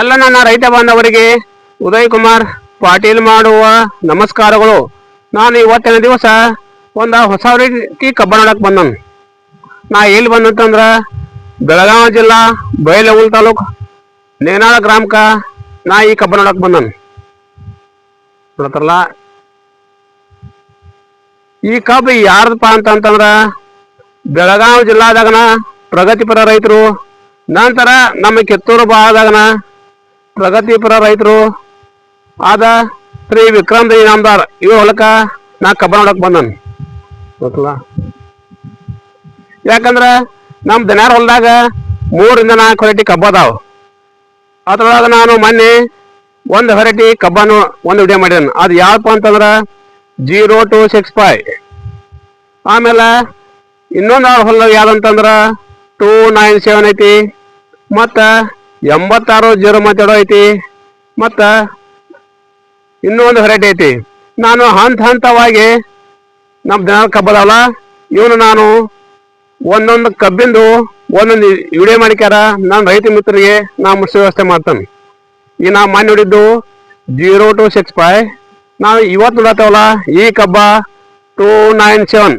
ಎಲ್ಲ ನನ್ನ ರೈತ ಬಾಂಧವರಿಗೆ ಉದಯ್ ಕುಮಾರ್ ಪಾಟೀಲ್ ಮಾಡುವ ನಮಸ್ಕಾರಗಳು. ನಾನು ಇವತ್ತಿನ ದಿವಸ ಒಂದು ಹೊಸ ರೀತಿ ಕಬ್ಬ ಆಡಕ್ ಬಂದನು. ನಾ ಎಲ್ಲಿ ಬಂದಂತಂದ್ರ ಬೆಳಗಾವಿ ಜಿಲ್ಲಾ ಬೈಲಹೊಂಗಲ ತಾಲೂಕು ನೇನಾಳ ಗ್ರಾಮಕ ನಾ ಈ ಕಬ್ಬ ನೋಡಕ್ಕೆ ಬಂದನು. ನೋಡತ್ತಲ್ಲ ಈ ಕಬ್ಬು ಯಾರದಪ್ಪ ಅಂತಂತಂದ್ರ ಬೆಳಗಾವಿ ಜಿಲ್ಲಾದಾಗನ ಪ್ರಗತಿಪರ ರೈತರು, ನಂತರ ನಮ್ಮ ಕಿತ್ತೂರು ಭಾಗದಾಗನ ಪ್ರಗತಿಪರ ರೈತರು ಆದ ಶ್ರೀ ವಿಕ್ರಮ್ ಇನಾಮದಾರ್ ನಾಮದಾರ್. ಇವ ಹೊಲಕ್ಕ ನಾ ಕಬ್ಬ ನೋಡಕ್ ಬಂದನ್. ಗೊತ್ತಲ್ಲ? ಯಾಕಂದ್ರ ನಮ್ಮ ದನ್ಯಾರ ಹೊಲದಾಗ ಮೂರಿಂದ ನಾಲ್ಕು ವೆರೈಟಿ ಕಬ್ಬ ಅದಾವ. ಅದ್ರೊಳಗ ನಾನು ಮೊನ್ನೆ ಒಂದು ವೆರೈಟಿ ಕಬ್ಬನು ಒಂದು ವಿಡಿಯೋ ಮಾಡಿದನು. ಅದು ಯಾವಪ್ಪ ಅಂತಂದ್ರ ಜೀರೋ ಟು ಸಿಕ್ಸ್ ಫೈ ಆಮೇಲೆ ಇನ್ನೊಂದು ಹೊಲ ಯಾವ್ದಂತಂದ್ರ ಟೂ ನೈನ್ ಸೆವೆನ್ ಐತಿ. ಮತ್ತು ಎಂಬತ್ತಾರು ಜೀರೋ ಮಾತಾಡೋ ಐತಿ. ಮತ್ತು ಇನ್ನೊಂದು ವೆರೈಟಿ ಐತಿ. ನಾನು ಹಂತ ಹಂತವಾಗಿ ನಮ್ಮ ದಿನ ಕಬ್ಬದಲ್ಲ ಇವನು ನಾನು ಒಂದೊಂದು ಕಬ್ಬಿಂದು ಒಂದೊಂದು ವಿಡಿಯೋ ಮಾಡಿಕ್ಯಾರ. ನಾನು ರೈತ ಮಿತ್ರರಿಗೆ ನಾ ಮುಟ್ಸೋ ವ್ಯವಸ್ಥೆ ಮಾಡ್ತೇನೆ. ಈ ನಾವು ಮಾನ್ಯ ನೋಡಿದ್ದು ಜೀರೋ ಟು ಸಿಕ್ಸ್ ಫೈವ್. ನಾವು ಇವತ್ತು ನೋಡತ್ತೇವಲ್ಲ, ಈ ಕಬ್ಬ ಟೂ ನೈನ್ ಸೆವೆನ್.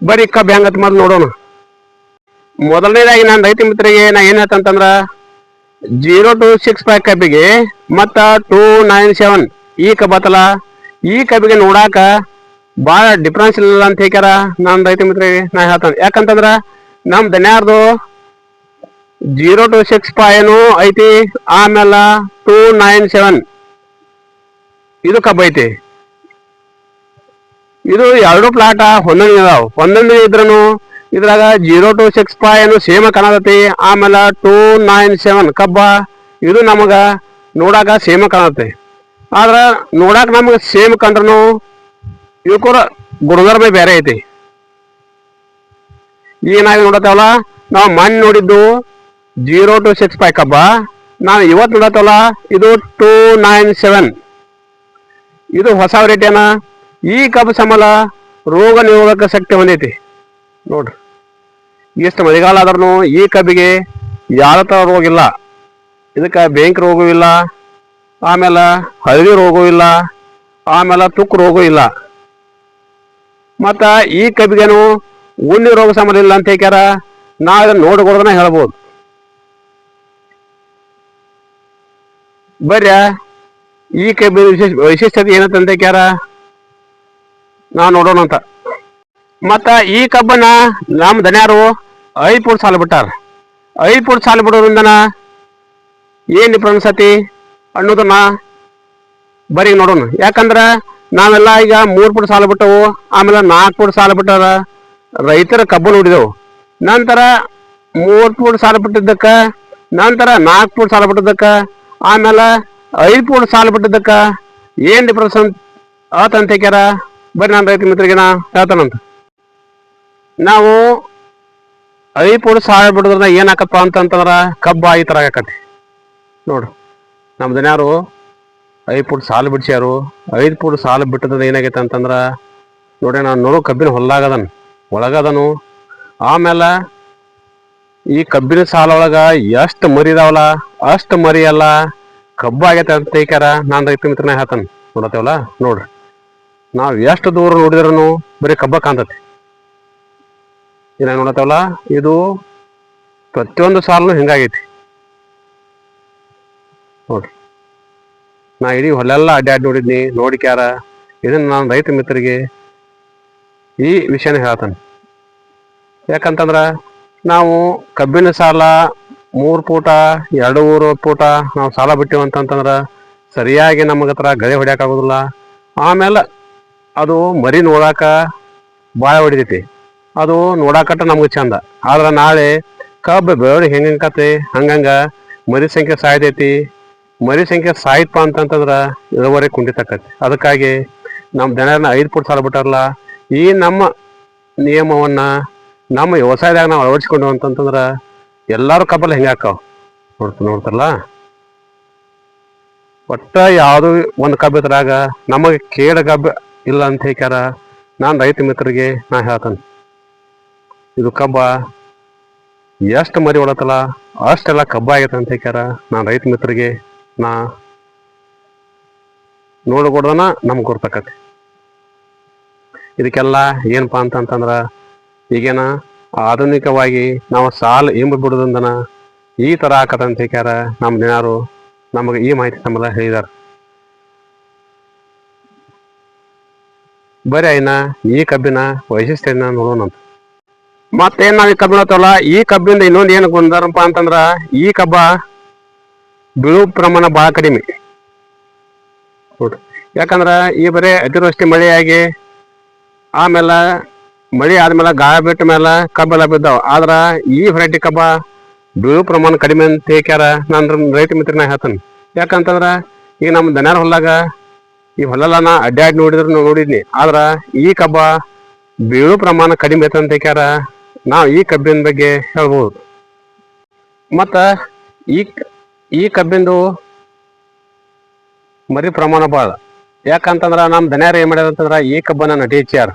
ಬರೀ ಕಬ್ಬು ಹೆಂಗತ್ ಮೊದಲು ನೋಡೋಣ. ಮೊದಲನೇದಾಗಿ ನಾನು ರೈತ ಮಿತ್ರರಿಗೆ ನಾ ಏನ್ ಹೇಳ್ತಂತಂದ್ರ ಜೀರೋ ಟು ಸಿಕ್ಸ್ ಫೈವ್ ಕಬ್ಬಿಗೆ ಮತ್ತ ಟೂ ನೈನ್ ಸೆವೆನ್. ಈ ಕಬ್ಬತ್ತಲ್ಲ ಈ ಕಬ್ಬಿಗೆ ನೋಡಾಕ ಭಾಳ ಡಿಫ್ರೆನ್ಸ್ ಇಲ್ಲ ಅಂತ ಹೇಳ್ಯಾರ ನಾನು ರೈತ ಮಿತ್ರರಿಗೆ ನಾ ಹೇಳ್ತಾನೆ. ಯಾಕಂತಂದ್ರ ನಮ್ಮ ದನ್ಯಾರ್ದು ಜೀರೋ ಟು ಸಿಕ್ಸ್ ಫೈವ್ ಐತಿ, ಆಮೇಲೆ ಟೂ ನೈನ್ ಸೆವೆನ್. ಇದು ಕಬ್ಬು ಐತಿ. ಇದು ಎರಡು ಪ್ಲಾಟ ಒಂದೊಂದು ಇದಾವ. ಒಂದೊಂದು ಇದ್ರೂ ಇದ್ರಾಗ zero two six five same ಕಾಣತೈತಿ. ಆಮೇಲೆ ಟೂ ನೈನ್ ಸೆವೆನ್ ಕಬ್ಬ, ಇದು ನಮಗ ನೋಡಾಕ ಸೇಮ್ ಕಾಣತೈತಿ. ಆದ್ರೆ ನೋಡಾಕ ನಮಗೆ ಸೇಮ್ ಕಂಡ್ರು ಇವಕ್ಕೂರ ಗುಣಧರ್ಮ ಬೇರೆ ಐತಿ. ಏನಾಗಿ ನೋಡತ್ತವಲ್ಲ, ನಾವು ಮಣ್ಣು ನೋಡಿದ್ದು ಜೀರೋ ಟು ಸಿಕ್ಸ್ ಫೈವ್ ಕಬ್ಬ ನಾವು ಇವತ್ತು ನೋಡತ್ತವಲ್ಲ, ಇದು ಟೂ ನೈನ್ ಸೆವೆನ್ ಇದು ಹೊಸ ವೆರೈಟಿಯನ ಈ ಕಬ್ಬು ಸಮಲ ರೋಗ ನಿರೋಧಕ ಶಕ್ತಿ ಹೊಂದೈತಿ. ನೋಡ್ರಿ. ಎಷ್ಟು ಮಳೆಗಾಲ ಆದ್ರೂ ಈ ಕಬ್ಬಿಗೆ ಯಾವ ಥರ ರೋಗ ಇಲ್ಲ. ಇದಕ್ಕೆ ಬೆಂಕಿ ರೋಗವೂ ಇಲ್ಲ, ಆಮೇಲೆ ಹಳದಿ ರೋಗವೂ ಇಲ್ಲ, ಆಮೇಲೆ ತುಕ್ಕು ರೋಗವೂ ಇಲ್ಲ. ಮತ್ತು ಈ ಕಬ್ಬಿಗೇನು ಉಣ್ಣಿ ರೋಗ ಸಂಬಂಧ ಇಲ್ಲ ಅಂತ ಹೇಳ್ಯಾರ ನಾ ಇದನ್ನು ನೋಡ್ಕೊಡ್ದನ ಹೇಳ್ಬೋದು. ಬರ್ಯ ಈ ಕಬ್ಬಿನ ವಿಶೇಷ ವಿಶೇಷತೆ ಏನಂತ ಹೇಳ್ಯಾರ ನಾವು ನೋಡೋಣ ಅಂತ ಮತ್ತ ಈ ಕಬ್ಬನ ನಮ್ಮ ದನ್ಯಾರು ಐದು ಫುಟ್ ಸಾಲ ಬಿಟ್ಟಾರ. ಐದು ಪೂರ್ ಸಾಲ ಬಿಡೋದ್ರಿಂದನ ಏನ್ ಡಿಫ್ರೆನ್ಸ್ ಐತಿ ಅನ್ನೋದನ್ನ ಬರೀ ನೋಡೋಣ. ಯಾಕಂದ್ರ ನಾವೆಲ್ಲ ಈಗ ಮೂರ್ ಫುಟ್ ಸಾಲ ಬಿಟ್ಟವು, ಆಮೇಲೆ ನಾಲ್ಕು ಫುಟ್ ಸಾಲ ಬಿಟ್ಟಾರ, ರೈತರ ಕಬ್ಬು ನೋಡಿದೆವು. ನಂತರ ಮೂರ್ ಫುಟ್ ಸಾಲ ಬಿಟ್ಟಿದ್ದಕ್ಕ, ನಂತರ ನಾಲ್ಕು ಫುಟ್ ಸಾಲ ಬಿಟ್ಟಿದ್ದಕ್ಕ, ಆಮೇಲೆ ಐದು ಫುಟ್ ಸಾಲ ಬಿಟ್ಟಿದ್ದಕ್ಕ ಏನ್ ಡಿಫ್ರೆನ್ಸ್ ಆತಂತ ಹೇಳ್ಯಾರ ಬರ್ರಿ ನಾನು ರೈತ ಮಿತ್ರಿಗೆ ನಾ ಹೇಳ್ತಾನಂತ. ನಾವು ಐದು ಸಾಯ ಸಾಲು ಬಿಡೋದ್ರಿಂದ ಹಾಕಪ್ಪ ಅಂತಂತಂದ್ರ ಕಬ್ಬ ಈ ಥರ ಆಕತಿ ನೋಡು ನಮ್ಮ ಐದು ಪುಡ್ ಸಾಲು ಬಿಡ್ಸ್ಯಾರು ಐದು ಪುಡ್ ಸಾಲು ಬಿಟ್ಟದ ಏನಾಗೈತೆ ಅಂತಂದ್ರ ನೋಡಿ ನಾನು ನೋಡು ಕಬ್ಬಿನ ಹೊಲ್ದಾಗದನ್, ಒಳಗದನು. ಆಮೇಲೆ ಈ ಕಬ್ಬಿನ ಸಾಲ ಒಳಗ ಎಷ್ಟು ಮರಿ ಇದಾವಲ್ಲ, ಅಷ್ಟು ಮರಿ ಎಲ್ಲ ಕಬ್ಬು ಆಗೈತೆ ಅಂತ ಹೇಳ್ಯಾರ ನಾನು ರೈತ ಮಿತ್ರನೇ ಹೇಳ್ತಾನೆ, ನೋಡತ್ತೇವಲ್ಲ? ನೋಡ್ರಿ, ನಾವು ಎಷ್ಟು ದೂರ ನೋಡಿದ್ರೂ ಬರೀ ಕಬ್ಬ ಕಾಣ್ತತಿ. ಏನ ನೋಡತ್ತವಲ್ಲ, ಇದು ಪ್ರತಿಯೊಂದು ಸಾಲನು ಹಿಂಗಾಗೈತಿ. ನೋಡ್ರಿ. ನಾ ಇಡೀ ಹೊಲೆಲ್ಲ ಅಡ್ಡಾಡಿ ನೋಡಿದ್ನಿ, ನೋಡಿಕ್ಯಾರ. ಇದನ್ನ ನಾನು ರೈತ ಮಿತ್ರರಿಗೆ ಈ ವಿಷಯನ ಹೇಳ್ತಾನೆ. ಯಾಕಂತಂದ್ರ ನಾವು ಕಬ್ಬಿನ ಸಾಲ ಮೂರು ಪೂಟ, ಎರಡು ಮೂರು ಪೂಟ ನಾವು ಸಾಲ ಬಿಟ್ಟಿವಿ ಅಂತಂತಂದ್ರ ಸರಿಯಾಗಿ ನಮಗೆ ಹತ್ರ ಗದೆ ಹೊಡ್ಯಾಕಾಗೋದಿಲ್ಲ ಆಮೇಲೆ ಅದು ಮರಿ ನೋಡಾಕ ಭಾಳ ಹೊಡಿತೈತಿ ಅದು ನೋಡಾಕಟ್ಟ ನಮ್ಗೆ ಚಂದ. ಆದ್ರೆ ನಾಳೆ ಕಬ್ಬು ಬೆಳವಣಿಗೆ ಕತೆ ಹಂಗಂಗ ಮರಿ ಸಂಖ್ಯೆ ಸಾಯ್ತೈತಿ. ಮರಿ ಸಂಖ್ಯೆ ಸಾಯ್ತಪ್ಪ ಅಂತಂತಂದ್ರೆ ಇಳುವರಿ ಕುಂಠಿತಕ್ಕತಿ. ಅದಕ್ಕಾಗಿ ನಮ್ಮ ಜನರನ್ನ ಐದು ಫುಟ್ ಸಾಲ ಬಿಟ್ಟಾರಲ್ಲ, ಈ ನಮ್ಮ ನಿಯಮವನ್ನ ನಮ್ಮ ವ್ಯವಸಾಯದಾಗ ನಾವು ಅಳವಡಿಸ್ಕೊಂಡು ಅಂತಂತಂದ್ರೆ ಎಲ್ಲಾರು ಕಬ್ಬಲ್ಲಿ ಹೆಂಗೆ ಹಾಕಾವ? ನೋಡ್ತ, ನೋಡ್ತಾರಲ್ಲ? ಒಟ್ಟ ಯಾವುದು ಒಂದು ಕಬ್ಬು ಇದ್ರಾಗ ನಮಗೆ ಕೇಳ ಕಬ್ಬು ಇಲ್ಲ ಅಂತ ಹೇಳ್ಯಾರ ನಾನು ರೈತ ಮಿತ್ರರಿಗೆ ನಾ ಹೇಳ್ತಾನೆ. ಇದು ಕಬ್ಬ. ಎಷ್ಟು ಮರಿ ಹೊಡತಲ್ಲ ಅಷ್ಟೆಲ್ಲ ಕಬ್ಬ ಆಗೈತೆ ಅಂತ ಹೇಳ್ಯಾರ ನಾನು ರೈತ ಮಿತ್ರರಿಗೆ, ನಾ ನೋಡ್ಕೊಡ್ದನ ನಮ್ಗೆ ಗೊತ್ತಕತಿ ಇದಕ್ಕೆಲ್ಲ ಏನಪ್ಪಾ ಅಂತಂತಂದ್ರ ಈಗೇನ ಆಧುನಿಕವಾಗಿ ನಾವು ಸಾಲ ಇಂಬ ಬಿಡುದಂದನ ಈ ತರ ಅಂತ ಹೇಳ್ಯಾರ ನಮ್ಮ ಜನರು ನಮಗೆ ಈ ಮಾಹಿತಿ ಸಂಬಂಧ ಹೇಳಿದಾರ. ಬರೀ ಐನ ಈ ಕಬ್ಬಿನ ವೈಶಿಷ್ಟ್ಯನ ನೋಡೋಣಂತ. ಮತ್ತೇನ್ ನಾವ್ ಈ ಕಬ್ಬಿನ ಹೋಗ್ತಾವಲ್ಲ ಈ ಕಬ್ಬಿಂದ ಇನ್ನೊಂದ್ ಏನ್ ಗುಣಧರ್ಮಪ್ಪ ಅಂತಂದ್ರ, ಈ ಕಬ್ಬ ಬೀಳು ಪ್ರಮಾಣ ಬಹಳ ಕಡಿಮೆ. ಯಾಕಂದ್ರ, ಈ ಬರೀ ಅತಿವೃಷ್ಟಿ ಮಳೆಯಾಗಿ, ಆಮೇಲೆ ಮಳೆ ಆದ್ಮೇಲೆ ಗಾಯ ಬಿಟ್ಟ ಮೇಲೆ ಕಬ್ಬೆಲ್ಲ ಬಿದ್ದಾವ. ಆದ್ರ ಈ ವೆರೈಟಿ ಕಬ್ಬ ಬೀಳು ಪ್ರಮಾಣ ಕಡಿಮೆ ಅಂತ ಹೇಳ್ಯಾರ ನಾನು ರೈತ ಮಿತ್ರನ ಹೇಳ್ತೇನೆ. ಯಾಕಂತಂದ್ರ, ಈಗ ನಮ್ಮ ದನಾರ ಹೊಲ್ದಾಗ ಈ ಹೊಲಲ್ಲ ನಾ ಅಡ್ಡಾಡಿ ನೋಡಿದ್ರು ನೋಡಿದ್ನಿ. ಆದ್ರ ಈ ಕಬ್ಬ ಬೀಳು ಪ್ರಮಾಣ ಕಡಿಮೆ ಐತಂತ ಅಂತ ಹೇಳ್ಯಾರ ನಾವು ಈ ಕಬ್ಬಿನ ಬಗ್ಗೆ ಹೇಳ್ಬೋದು. ಮತ್ತ ಈ ಈ ಕಬ್ಬಿಂದು ಮರಿ ಪ್ರಮಾಣ ಭಾಳ ಯಾಕಂತಂದ್ರ ನಮ್ಮ ದನ್ಯಾರು ಏನ್ ಮಾಡ್ಯಾರ ಈ ಕಬ್ಬನ ನಟಿ ಹೆಚ್ಚಾರ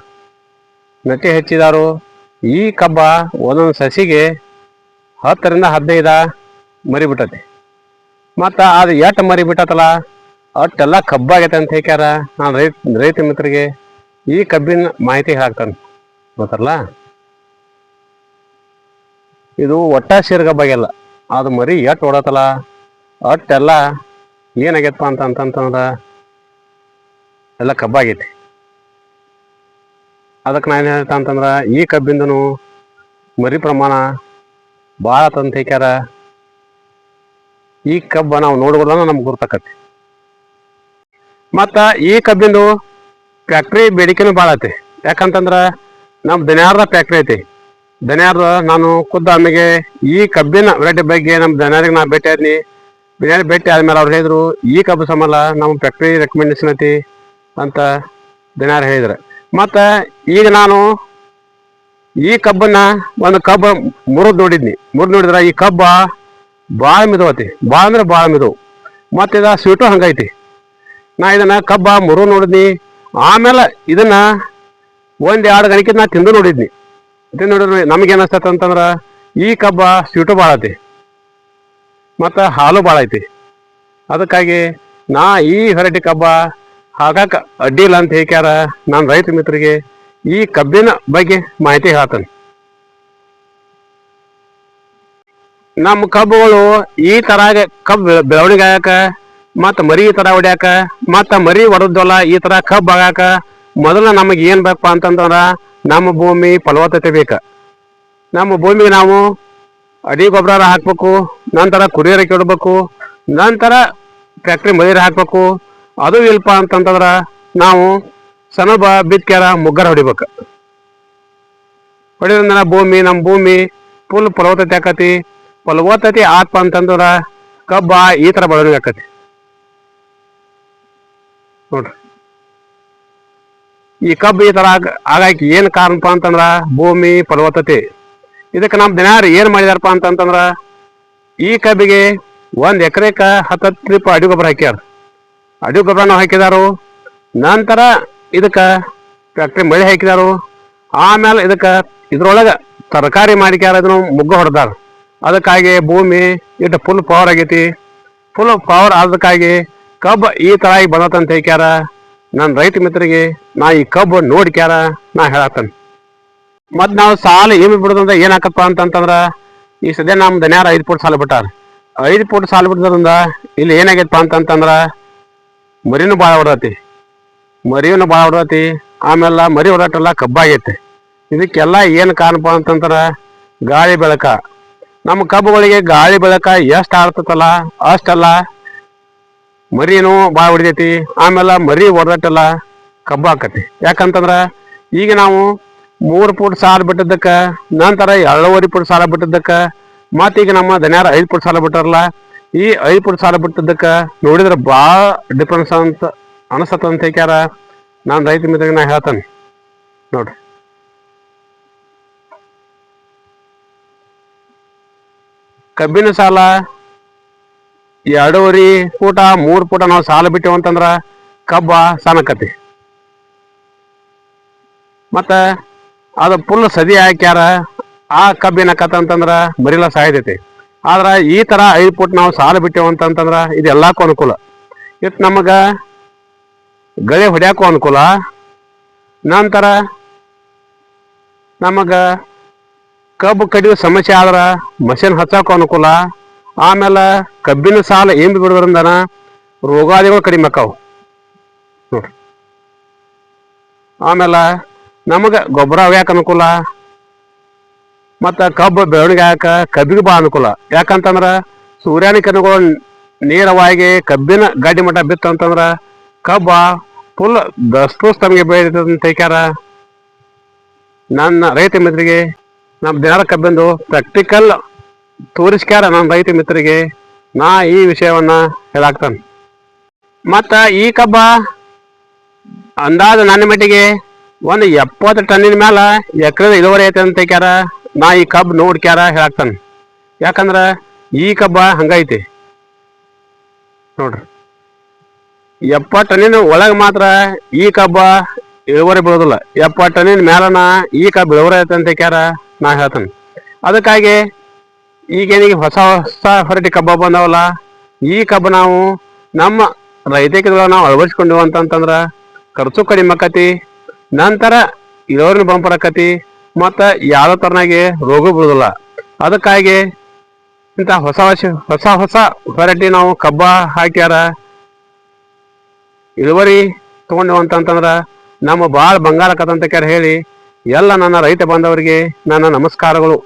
ನಟಿ ಹೆಚ್ಚಿದಾರು ಈ ಕಬ್ಬ ಒಂದೊಂದು ಸಸಿಗೆ ಹತ್ತರಿಂದ ಹದಿನೈದ ಮರಿ ಬಿಟ್ಟತಿ. ಮತ್ತ ಅದು ಎಷ್ಟು ಮರಿ ಬಿಟ್ಟತಲ್ಲ, ಅಷ್ಟೆಲ್ಲ ಕಬ್ಬಾಗೈತೆ ಅಂತ ಹೇಳ್ಯಾರ ನಾನು ರೈತ ರೈತ ಮಿತ್ರರಿಗೆ ಈ ಕಬ್ಬಿನ ಮಾಹಿತಿ ಹಾಕ್ತಾನೆ ಗೊತ್ತಲ್ಲ ಇದು ಒಟ್ಟ ಸೇರ್ಗಬ್ಬಾಗೆಲ್ಲ ಅದು ಮರಿ ಎಟ್ ಓಡತ್ತಲ್ಲ ಅಟ್ಟೆಲ್ಲ ಏನಾಗೈತಪ್ಪ ಅಂತ ಅಂತಂತಂದ್ರ ಎಲ್ಲ ಕಬ್ಬಾಗೈತಿ. ಅದಕ್ಕೆ ನಾನು ಹೇಳ್ತಾ ಅಂತಂದ್ರ ಈ ಕಬ್ಬಿಂದನು ಮರಿ ಪ್ರಮಾಣ ಭಾಳ ತಂತ ಹೇಳ್ಯಾರ ಈ ಕಬ್ಬ ನಾವು ನೋಡ್ಬೋದನ್ನ ನಮ್ಗೆ ಗುರ್ತಕತಿ ಮತ್ತ ಈ ಕಬ್ಬಿಂದು ಫ್ಯಾಕ್ಟ್ರಿ ಬೇಡಿಕೆನೂ ಭಾಳ ಐತಿ. ಯಾಕಂತಂದ್ರ ನಮ್ಮ ದಿನಾರ್ದ ಫ್ಯಾಕ್ಟ್ರಿ ಐತಿ. ದನ್ಯಾರ್ದ ನಾನು ಖುದ್ದು ಆಮೇಲೆ ಈ ಕಬ್ಬಿನ ವೆರೈಟಿ ಬಗ್ಗೆ ನಮ್ಮ ದನಿಯಾರಿಗೆ ನಾ ಭೇಟಿ ಆದ್ನಿ. ಬಿರಿಯಾನಿ ಭೇಟಿ ಆದ್ಮೇಲೆ ಅವ್ರು ಹೇಳಿದ್ರು, ಈ ಕಬ್ಬು ಸಮಲ್ಲ ನಮ್ಮ ಫ್ಯಾಕ್ಟ್ರಿ ರೆಕಮೆಂಡೇಶನ್ ಐತಿ ಅಂತ ದನ್ಯಾರ ಹೇಳಿದ್ರು. ಮತ್ತು ಈಗ ನಾನು ಈ ಕಬ್ಬನ್ನ ಒಂದು ಕಬ್ಬ ಮುರಿದ್ ನೋಡಿದ್ನಿ. ಮುರಿದ್ ನೋಡಿದ್ರೆ ಈ ಕಬ್ಬ ಭಾಳ ಮಿದವತಿ ಭಾಳ ಅಂದ್ರೆ ಭಾಳ ಮಿದವು ಮತ್ತು ಇದು ಸ್ವೀಟು ಹಂಗೈತಿ ನಾ ಇದನ್ನ ಕಬ್ಬ ಮುರು ನೋಡಿದ್ನಿ. ಆಮೇಲೆ ಇದನ್ನ ಒಂದು ಎರಡು ಗಣಿಕೆ ನಾ ತಿಂದು ನೋಡಿದ್ನಿ. ತಿಂದು ನೋಡಿದ್ರೆ ನಮ್ಗೆ ಏನ್ ಅಂತಂದ್ರೆ, ಈ ಕಬ್ಬ ಸ್ವೀಟು ಭಾಳ ಐತಿ. ಮತ್ತು ಹಾಲು ಭಾಳ ಐತಿ. ಅದಕ್ಕಾಗಿ ನಾ ಈ ವೆರೈಟಿ ಕಬ್ಬ ಹಾಕಕ್ಕೆ ಅಡ್ಡಿ ಇಲ್ಲ ಅಂತ ಹೇಳ್ಯಾರ ನಾನು ರೈತ ಮಿತ್ರರಿಗೆ ಈ ಕಬ್ಬಿನ ಬಗ್ಗೆ ಮಾಹಿತಿ ಹೇಳ್ತಾನೆ. ನಮ್ಮ ಕಬ್ಬುಗಳು ಈ ತರ ಕಬ್ಬು ಬೆಳ- ಬೆಳವಣಿಗೆ ಆಗಾಕ ಮತ್ತ ಮರಿ ಈ ತರ ಹೊಡ್ಯಾಕ, ಮತ್ತ ಮರಿ ಹೊಡೆದಲ್ಲ ಈ ತರ ಕಬ್ಬು ಆಗಾಕ ಮೊದಲ ನಮಗೆ ಏನ್ ಬೇಕಪ್ಪ ಅಂತಂದ್ರ ನಮ್ಮ ಭೂಮಿ ಫಲವತ್ತತೆ ಬೇಕ. ನಮ್ಮ ಭೂಮಿಗೆ ನಾವು ಅಡಿ ಗೊಬ್ಬರ ಹಾಕ್ಬೇಕು, ನಂತರ ಕುರಿಯರ ಕೆಡಬೇಕು ನಂತರ ಫ್ಯಾಕ್ಟ್ರಿ ಮದಿರ ಹಾಕ್ಬೇಕು. ಅದು ಇಲ್ಪ ಅಂತಂದ್ರೆ ನಾವು ಸನಬ, ಬಿತ್ಕ್ಯಾರ, ಮುಗ್ಗರ ಹೊಡಿಬೇಕು. ಹೊಡಿದ್ರಿಂದ ಭೂಮಿ, ನಮ್ಮ ಭೂಮಿ ಫುಲ್ ಫಲವತ್ತತೆ ಆಕತಿ. ಫಲವತ್ತತೆ ಆತ್ಪ ಅಂತಂದ್ರೆ ಕಬ್ಬ ಈ ಥರ ಬೆಳವಣಿಗೆ ಆಕತಿ. ನೋಡ್ರಿ. ಈ ಕಬ್ಬು ಈ ತರ ಆಗಾಕಿ ಏನ್ ಕಾರಣಪ್ಪ ಅಂತಂದ್ರ ಭೂಮಿ ಫಲವತ್ತತೆ ಇದಕ್ಕೆ ನಮ್ ದಿನಾರು ಏನ್ ಮಾಡಿದಾರಪ್ಪ ಅಂತಂತಂದ್ರ ಈ ಕಬ್ಬಿಗೆ ಒಂದ್ ಎಕರೆಕ ಹತ್ತತ್ತು ಟ್ರಿಪ್ ಅಡಿ ಗೊಬ್ಬರ ಹಾಕ್ಯಾರ. ಅಡಿ ಗೊಬ್ಬರನು ಹಾಕಿದಾರು, ನಂತರ ಇದಕ್ಕ ಫ್ಯಾಕ್ಟ್ರಿ ಮಳೆ ಹಾಕಿದಾರು, ಆಮೇಲೆ ಇದಕ್ಕ ಇದ್ರೊಳಗ ತರಕಾರಿ ಮಾಡಿಕ್ಯಾರ, ಇದನ್ನು ಮುಗ್ಗ ಹೊಡೆದಾರ. ಅದಕ್ಕಾಗಿ ಭೂಮಿ ಇಟ್ಟು ಫುಲ್ ಪವರ್ ಆಗೈತಿ. ಫುಲ್ ಪವರ್ ಆದಕ್ಕಾಗಿ ಕಬ್ಬು ಈ ತರ ಆಗಿ ಬಂದತಂತ ಹೇಳ್ಕ್ಯಾರ. ನನ್ನ ರೈತ ಮಿತ್ರರಿಗೆ ನಾ ಈ ಕಬ್ಬು ನೋಡ್ಕ್ಯಾರ ನಾ ಹೇಳತ್ತೇನೆ ಮತ್ತು ನಾವು ಸಾಲ ಏಮಿ ಬಿಡೋದಂದ್ರೆ ಏನ್ ಅಂತಂತಂದ್ರೆ ಅಂತಂತಂದ್ರ ಈ ಸದ್ಯ ನಮ್ಮ ದನ್ಯಾರ ಐದು ಪೋಟ್ ಸಾಲ ಬಿಟ್ಟಾರ. ಐದು ಪೋಟ್ ಸಾಲ ಬಿಡೋದ್ರಿಂದ ಇಲ್ಲಿ ಏನಾಗೈತಪ್ಪ ಅಂತಂತಂದ್ರ ಮರಿನೂ ಭಾಳ ಹೊಡತಿ. ಮರಿನೂ ಭಾಳ ಹೊಡತಿ, ಆಮೇಲೆ ಮರಿ ಹೊಡಾಟೆಲ್ಲ ಕಬ್ಬಾಗೈತಿ. ಇದಕ್ಕೆಲ್ಲ ಏನು ಕಾರಣಪ್ಪ ಅಂತಂದ್ರ ಗಾಳಿ ಬೆಳಕ. ನಮ್ಮ ಕಬ್ಬುಗಳಿಗೆ ಗಾಳಿ ಬೆಳಕ ಎಷ್ಟು ಆಡ್ತತಲ್ಲ, ಅಷ್ಟೆಲ್ಲ ಮರಿನೂ ಭಾಳ ಹೊಡಿತೈತಿ ಆಮೇಲೆ ಮರಿ ಹೊಡೆದಟ್ಟೆಲ್ಲ ಕಬ್ಬು ಆಕತಿ. ಯಾಕಂತಂದ್ರ ಈಗ ನಾವು ಮೂರು ಫುಟ್ ಸಾಲ ಬಿಟ್ಟಿದ್ದಕ್ಕ, ನಂತರ ಎರಡೂವರೆ ಫುಟ್ ಸಾಲ ಬಿಟ್ಟಿದ್ದಕ್ಕ ಮತ್ತೀಗ ನಮ್ಮ ದನ್ಯಾರ ಐದು ಫುಟ್ ಸಾಲ ಬಿಟ್ಟಾರಲ್ಲ, ಈ ಐದು ಫುಟ್ ಸಾಲ ಬಿಟ್ಟಿದ್ದಕ್ಕ ನೋಡಿದ್ರೆ ಭಾಳ ಡಿಫ್ರೆನ್ಸ್ ಅಂತ ಅನಿಸತ್ತ ಅಂತ ಹೇಳ್ಯಾರ ನಾನು ರೈತ ಮಿತ್ರಿಗೆ ನಾ ಹೇಳ್ತಾನೆ. ನೋಡ್ರಿ. ಕಬ್ಬಿನ ಸಾಲ ಎರಡೂವರೆ ಫೂಟ ಮೂರು ಫೂಟ ನಾವು ಸಾಲ ಬಿಟ್ಟೆವು ಅಂತಂದ್ರ ಕಬ್ಬ ಸಣ್ಣಕತಿ ಮತ್ತ ಅದು ಫುಲ್ ಸದಿ ಹಾಕ್ಯಾರ, ಆ ಕಬ್ಬಿನ ಕತ ಅಂತಂದ್ರ ಮರಿಲ ಸಾಯ್ತೈತಿ. ಆದ್ರ ಈ ತರ ಐದು ಫುಟ್ ನಾವು ಸಾಲ ಬಿಟ್ಟೆವು ಅಂತಂತಂದ್ರ ಇದೆಲ್ಲಕ್ಕೂ ಅನುಕೂಲ. ಇಟ್ ನಮಗ ಗಳೆ ಹೊಡ್ಯಾಕೂ ಅನುಕೂಲ. ನಂತರ ನಮಗ ಕಬ್ಬು ಕಡಿಯೋ ಸಮಸ್ಯೆ ಆದ್ರ ಮಷಿನ್ ಹಚ್ಚಾಕು ಅನುಕೂಲ. ಆಮೇಲೆ ಕಬ್ಬಿನ ಸಾಲ ಏನ್ ಬಿಡೋದ್ರಿಂದನ ರೋಗಾದಿಗಳು ಕಡಿಮೆ ಆಕಾವು ಆಮೇಲೆ ನಮಗೆ ಗೊಬ್ಬರ ಅವ್ಯಾಕ ಅನುಕೂಲ? ಮತ್ತು ಕಬ್ಬು ಬೆಳವಣಿಗೆ ಆಕ ಕಬ್ಬಿಗೆ ಭಾಳ ಅನುಕೂಲ. ಯಾಕಂತಂದ್ರೆ ಸೂರ್ಯನ ಕಿರಣಗಳು ನೇರವಾಗಿ ಕಬ್ಬಿನ ಗಾಡಿ ಮಟ್ಟ ಬಿತ್ತು ಅಂತಂದ್ರೆ ಕಬ್ಬ ಫುಲ್ ದಸ್ತೂಸ್ ತಮಗೆ ಬೆಳೀತದಂತ ತೈಕಾರ ನನ್ನ ರೈತ ಮಿತ್ರರಿಗೆ ನಮ್ಮ ದಿನಾರ ಕಬ್ಬಿಂದು ಪ್ರಾಕ್ಟಿಕಲ್ ತೋರಿಸ್ಕ್ಯಾರ ನನ್ನ ರೈತ ಮಿತ್ರರಿಗೆ. ನಾ ಈ ವಿಷಯವನ್ನ ಹೇಳಾಕ್ತಾನೆ. ಮತ್ತ ಈ ಕಬ್ಬ ಅಂದಾಜು ನನ್ನ ಮಟ್ಟಿಗೆ ಒಂದು ಎಪ್ಪತ್ತು ಟನ್ನಿನ ಮ್ಯಾಲ ಎಕರೆ ಇಳುವರಿ ಐತೆ ಅಂತ ಕ್ಯಾರ ನಾ ಈ ಕಬ್ಬು ನೋಡ್ಕ್ಯಾರ ಹೇಳಾಕ್ತಾನೆ. ಯಾಕಂದ್ರ ಈ ಕಬ್ಬ ಹಂಗೈತಿ. ನೋಡ್ರಿ. ಎಪ್ಪತ್ತು ಟನ್ನಿನ ಒಳಗೆ ಮಾತ್ರ ಈ ಕಬ್ಬ ಇಳುವರಿ ಬೀಳೋದಿಲ್ಲ. ಎಪ್ಪತ್ತು ಟನ್ನಿನ ಮ್ಯಾಲನ ಈ ಕಬ್ಬು ಇಳುವರಿ ಐತೆ ಅಂತ ಕ್ಯಾರ ನಾ ಹೇಳ್ತಾನೆ. ಅದಕ್ಕಾಗಿ ಈಗೇನಿಗೆ ಹೊಸ ಹೊಸ ಹೊರಟಿ ಕಬ್ಬ ಬಂದವಲ್ಲ, ಈ ಕಬ್ಬ ನಾವು ನಮ್ಮ ರೈತಕಿದೊಳಗೆ ನಾವು ಅಳವಡಿಸ್ಕೊಂಡೇವು ಅಂತಂತಂದ್ರ ಖರ್ಚು ಕಡಿಮೆ ಆಕತಿ, ನಂತರ ಇಳುವರಿನ ಬಂಪರ್ ಆಕತಿ ಮತ್ತು ಯಾವ ತರನಾಗಿ ರೋಗ ಬೀಳೋದಿಲ್ಲ ಅದಕ್ಕಾಗಿ ಇಂಥ ಹೊಸ ಹೊಸ ಹೊಸ ಹೊಸ ವೆರೈಟಿ ನಾವು ಕಬ್ಬ ಹಾಕ್ಯಾರ, ಇಳುವರಿ ತಗೊಂಡೇವು ಅಂತಂತಂದ್ರ ನಮ್ಮ ಭಾಳ ಬಂಗಾರ ಕೇಳಿ ಹೇಳಿ ಎಲ್ಲ ನನ್ನ ರೈತ ಬಾಂಧವರಿಗೆ ನನ್ನ ನಮಸ್ಕಾರಗಳು.